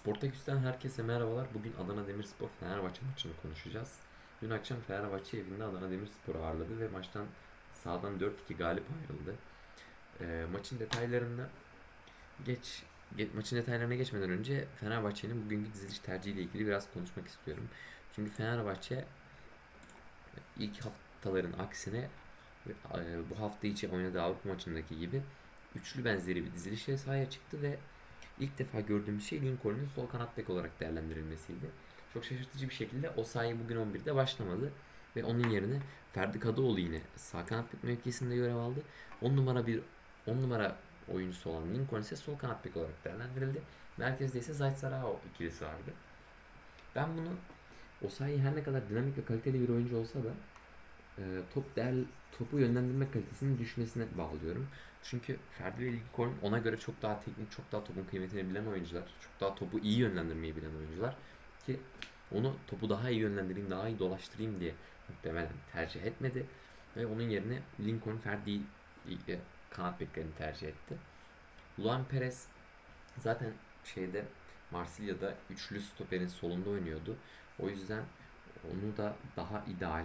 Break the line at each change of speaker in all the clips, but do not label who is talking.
Sportaküs'ten herkese merhabalar. Bugün Adana Demirspor Fenerbahçe maçını konuşacağız. Dün akşam Fenerbahçe evinde Adana Demirspor'u ağırladı ve maçtan sağdan 4-2 galip ayrıldı. Ee, maçın detaylarına geç, ge- maçın detaylarına geçmeden önce Fenerbahçe'nin bugünkü diziliş tercihiyle ilgili biraz konuşmak istiyorum. Çünkü Fenerbahçe ilk haftaların aksine e, bu hafta içi oynadığı Avrupa maçındaki gibi üçlü benzeri bir dizilişle sahaya çıktı ve ilk defa gördüğümüz şey Lincoln'un sol kanat bek olarak değerlendirilmesiydi. Çok şaşırtıcı bir şekilde Osayi bugün 11'de başlamadı ve onun yerine Ferdi Kadıoğlu yine sağ kanat bek mevkisinde görev aldı. 10 numara bir 10 numara oyuncusu olan Lincoln ise sol kanat bek olarak değerlendirildi. Merkezde ise Zayt Sarao ikilisi vardı. Ben bunu Osayi her ne kadar dinamik ve kaliteli bir oyuncu olsa da e, top değer topu yönlendirme kalitesinin düşmesine bağlıyorum. Çünkü Ferdi ve Lincoln ona göre çok daha teknik, çok daha topun kıymetini bilen oyuncular. Çok daha topu iyi yönlendirmeyi bilen oyuncular. Ki onu topu daha iyi yönlendireyim, daha iyi dolaştırayım diye muhtemelen tercih etmedi. Ve onun yerine Lincoln, Ferdi e, kanat beklerini tercih etti. Luan Perez zaten şeyde Marsilya'da üçlü stoperin solunda oynuyordu. O yüzden onu da daha ideal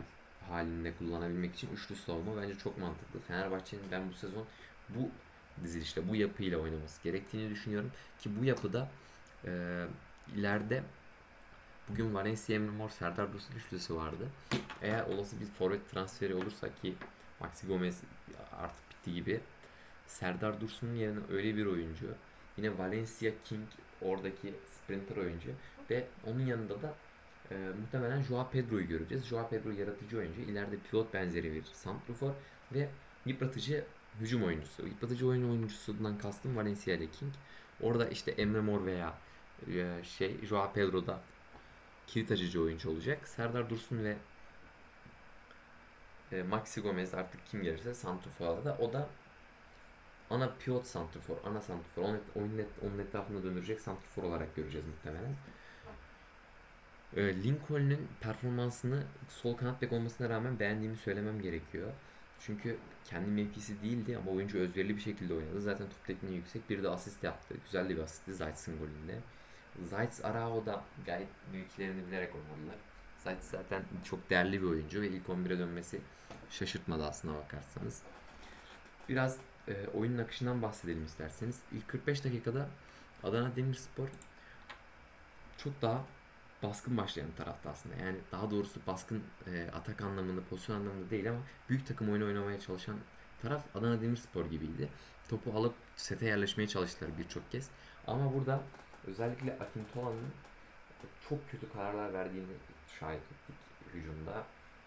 halinde kullanabilmek için üçlü savunma bence çok mantıklı. Fenerbahçe'nin ben bu sezon bu dizilişle, bu yapıyla oynaması gerektiğini düşünüyorum. Ki bu yapıda e, ileride bugün Valencia Emre Mor Serdar Dursun üçlüsü vardı. Eğer olası bir forvet transferi olursa ki Maxi Gomez artık bitti gibi Serdar Dursun'un yerine öyle bir oyuncu yine Valencia King oradaki sprinter oyuncu ve onun yanında da e, muhtemelen Joao Pedro'yu göreceğiz. Joao Pedro yaratıcı oyuncu. ileride pivot benzeri bir santrafor ve yıpratıcı hücum oyuncusu. Yıpratıcı oyun oyuncusundan kastım Valencia ile King. Orada işte Emre Mor veya e, şey Joao Pedro da kilit açıcı oyuncu olacak. Serdar Dursun ve e, Maxi Gomez artık kim gelirse santraforda da o da ana pivot santrafor, ana santrafor. Onun, oyunun et, onun etrafında döndürecek santrafor olarak göreceğiz muhtemelen. E, Lincoln'un performansını sol kanat bek olmasına rağmen beğendiğimi söylemem gerekiyor. Çünkü kendi mevkisi değildi ama oyuncu özverili bir şekilde oynadı. Zaten top tekniği yüksek. Bir de asist yaptı. Güzel de bir asisti Zayt'sın golünde. Zayt Arao da gayet mevkilerini bilerek oynadılar. Zayt zaten çok değerli bir oyuncu ve ilk 11'e dönmesi şaşırtmadı aslına bakarsanız. Biraz e, oyunun akışından bahsedelim isterseniz. İlk 45 dakikada Adana Demirspor çok daha baskın başlayan tarafta aslında. Yani daha doğrusu baskın e, atak anlamında, pozisyon anlamında değil ama büyük takım oyunu oynamaya çalışan taraf Adana Demirspor gibiydi. Topu alıp sete yerleşmeye çalıştılar birçok kez. Ama burada özellikle Akintola'nın çok kötü kararlar verdiğini şahit ettik hücumda.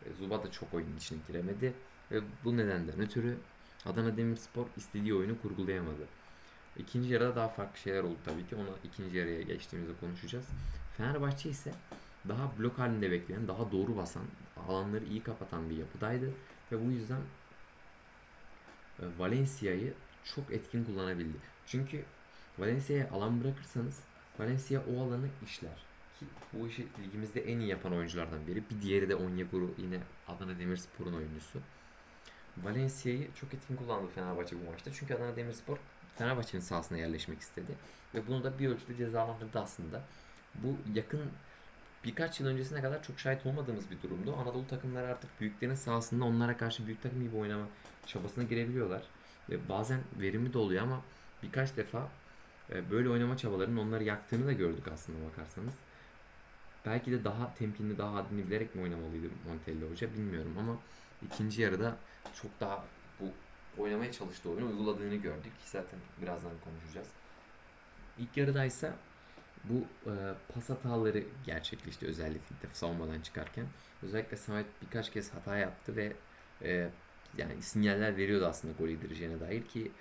E, Zuba da çok oyunun içine giremedi ve bu nedenden ötürü Adana Demirspor istediği oyunu kurgulayamadı. İkinci yarıda daha farklı şeyler oldu tabii ki. Onu ikinci yarıya geçtiğimizde konuşacağız. Fenerbahçe ise daha blok halinde bekleyen, daha doğru basan, alanları iyi kapatan bir yapıdaydı. Ve bu yüzden e, Valencia'yı çok etkin kullanabildi. Çünkü Valencia'ya alan bırakırsanız Valencia o alanı işler. Ki bu işi ligimizde en iyi yapan oyunculardan biri. Bir diğeri de Onyekuru yine Adana Demirspor'un oyuncusu. Valencia'yı çok etkin kullandı Fenerbahçe bu maçta. Çünkü Adana Demirspor Fenerbahçe'nin sahasına yerleşmek istedi. Ve bunu da bir ölçüde cezalandırdı aslında. Bu yakın birkaç yıl öncesine kadar çok şahit olmadığımız bir durumdu. Anadolu takımları artık büyüklerin sahasında onlara karşı büyük takım gibi oynama çabasına girebiliyorlar. Ve bazen verimli de oluyor ama birkaç defa e, böyle oynama çabalarının onları yaktığını da gördük aslında bakarsanız. Belki de daha temkinli, daha haddini bilerek mi oynamalıydı Montella Hoca bilmiyorum ama ikinci yarıda çok daha bu oynamaya çalıştığı oyunu uyguladığını gördük. Zaten birazdan konuşacağız. İlk yarıda ise bu e, pas hataları gerçekleşti özellikle savunmadan çıkarken. Özellikle Samet birkaç kez hata yaptı ve e, yani sinyaller veriyordu aslında gol yedireceğine dair ki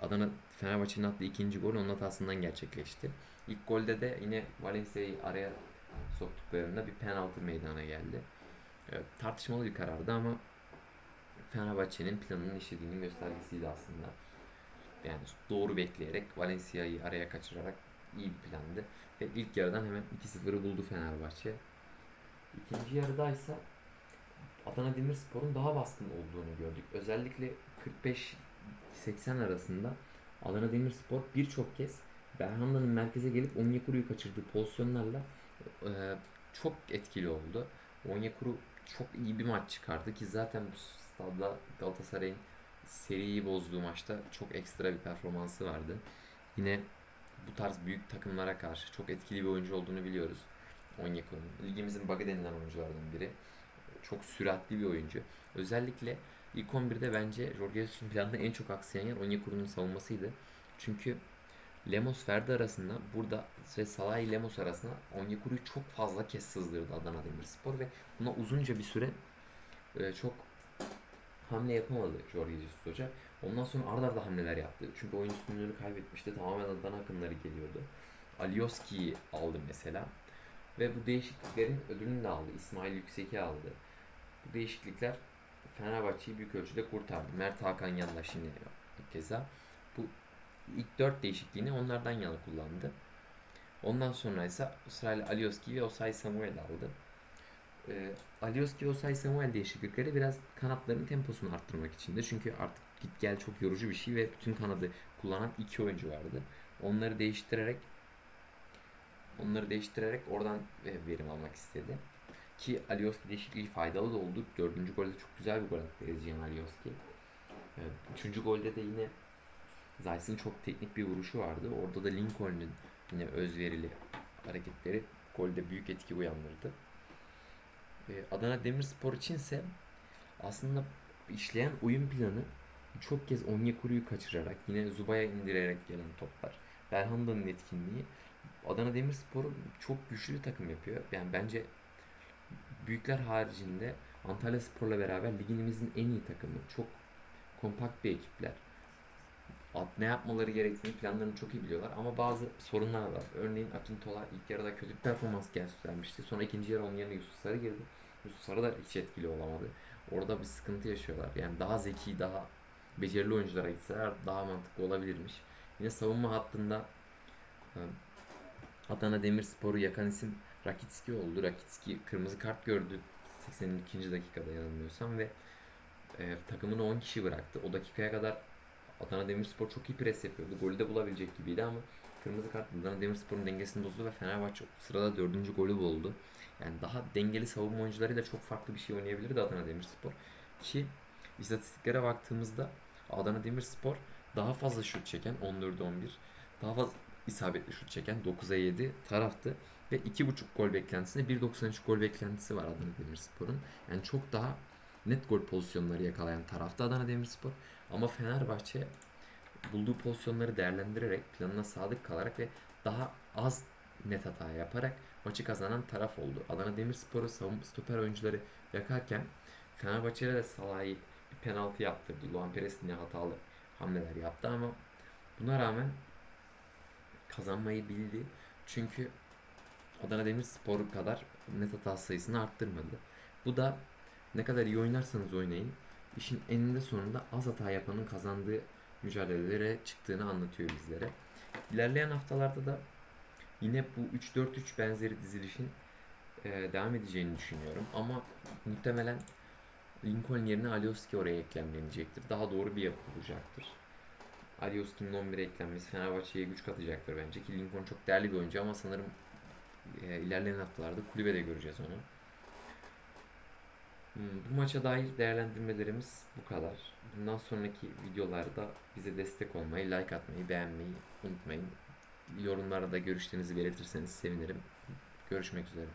Adana Fenerbahçe'nin attığı ikinci gol onun hatasından gerçekleşti. İlk golde de yine Valencia'yı araya soktuklarında bir penaltı meydana geldi. E, tartışmalı bir karardı ama Fenerbahçe'nin planının işlediğinin göstergesiydi aslında. Yani doğru bekleyerek Valencia'yı araya kaçırarak iyi bir plandı. Ve ilk yarıdan hemen 2-0'ı buldu Fenerbahçe. İkinci yarıda ise Adana Demirspor'un daha baskın olduğunu gördük. Özellikle 45-80 arasında Adana Demirspor birçok kez Belhanda'nın merkeze gelip Onyekuru'yu kaçırdığı pozisyonlarla e, çok etkili oldu. Onyekuru çok iyi bir maç çıkardı ki zaten bu stadda Galatasaray'ın seriyi bozduğu maçta çok ekstra bir performansı vardı. Yine bu tarz büyük takımlara karşı çok etkili bir oyuncu olduğunu biliyoruz. Onyekuru'nun. Ligimizin bug'ı denilen oyunculardan biri. Çok süratli bir oyuncu. Özellikle ilk 11'de bence Jorge Jesus'un planında en çok aksayan yer Onyekuru'nun savunmasıydı. Çünkü Lemos Ferdi arasında burada ve Salah Lemos arasında Onyekuru'yu çok fazla kez sızdırdı Adana Demirspor ve buna uzunca bir süre e, çok hamle yapamadı Jorge Jesus Hoca. Ondan sonra arda arda hamleler yaptı. Çünkü oyun üstünlüğünü kaybetmişti. Tamamen Adana akımları geliyordu. Alioski'yi aldı mesela. Ve bu değişikliklerin ödülünü de aldı. İsmail Yüksek'i aldı. Bu değişiklikler Fenerbahçe'yi büyük ölçüde kurtardı. Mert Hakan yandaş yine keza. Bu ilk dört değişikliğini onlardan yana kullandı. Ondan sonra ise sırayla Alioski ve Osay Samuel aldı. Ee, Alioski ve Osay Samuel değişiklikleri biraz kanatların temposunu arttırmak içindi. Çünkü artık git gel çok yorucu bir şey ve bütün kanadı kullanan iki oyuncu vardı. Onları değiştirerek onları değiştirerek oradan e, verim almak istedi. Ki Alioski değişikliği faydalı da oldu. Dördüncü golde çok güzel bir gol attı Ezcan Alioski. Ee, Üçüncü golde de yine Zayt'ın çok teknik bir vuruşu vardı. Orada da Lincoln'un yine özverili hareketleri golde büyük etki uyandırdı. Ee, Adana Demirspor içinse aslında işleyen oyun planı çok kez Onyekuru'yu kaçırarak yine Zuba'ya indirerek gelen toplar. Belhanda'nın etkinliği Adana Demirspor'u çok güçlü bir takım yapıyor. Yani bence büyükler haricinde Antalya Spor'la beraber ligimizin en iyi takımı. Çok kompakt bir ekipler. Ne yapmaları gerektiğini planlarını çok iyi biliyorlar ama bazı sorunlar var. Örneğin Akintola ilk yarıda kötü bir performans göstermişti. Sonra ikinci yarı onun yerine Yusuf Sarı girdi. Yusuf Sarı da hiç etkili olamadı. Orada bir sıkıntı yaşıyorlar. Yani daha zeki, daha becerili oyunculara gitseler daha mantıklı olabilirmiş. Yine savunma hattında e, Adana Demirspor'u yakan isim Rakitski oldu. Rakitski kırmızı kart gördü 82. dakikada yanılmıyorsam ve e, takımını 10 kişi bıraktı. O dakikaya kadar Adana Demirspor çok iyi pres yapıyordu. Golü de bulabilecek gibiydi ama kırmızı kart Adana Demirspor'un dengesini bozdu ve Fenerbahçe sırada dördüncü golü buldu. Yani daha dengeli savunma oyuncularıyla çok farklı bir şey oynayabilirdi Adana Demirspor. Ki istatistiklere baktığımızda Adana Demirspor daha fazla şut çeken 14'e 11, daha fazla isabetli şut çeken 9'a 7 taraftı ve 2.5 gol beklentisinde 1.93 gol beklentisi var Adana Demirspor'un. Yani çok daha net gol pozisyonları yakalayan tarafta Adana Demirspor. Ama Fenerbahçe bulduğu pozisyonları değerlendirerek planına sadık kalarak ve daha az net hata yaparak maçı kazanan taraf oldu. Adana Demirspor'u savunma stoper oyuncuları yakarken Fenerbahçe'de de Salah'ı penaltı yaptırdı. Luan Perez yine hatalı hamleler yaptı ama buna rağmen kazanmayı bildi. Çünkü Adana Demirspor kadar net hata sayısını arttırmadı. Bu da ne kadar iyi oynarsanız oynayın işin eninde sonunda az hata yapanın kazandığı mücadelelere çıktığını anlatıyor bizlere. İlerleyen haftalarda da yine bu 3-4-3 benzeri dizilişin devam edeceğini düşünüyorum. Ama muhtemelen Lincoln yerine Alioski oraya eklemlenecektir. Daha doğru bir yapı olacaktır. Alioski'nin 11'e eklenmesi Fenerbahçe'ye güç katacaktır bence ki Lincoln çok değerli bir oyuncu ama sanırım e, ilerleyen haftalarda kulübede göreceğiz onu. Hmm, Bu maça dair değerlendirmelerimiz bu kadar. Bundan sonraki videolarda bize destek olmayı, like atmayı, beğenmeyi unutmayın. Yorumlarda da görüşlerinizi belirtirseniz sevinirim. Görüşmek üzere.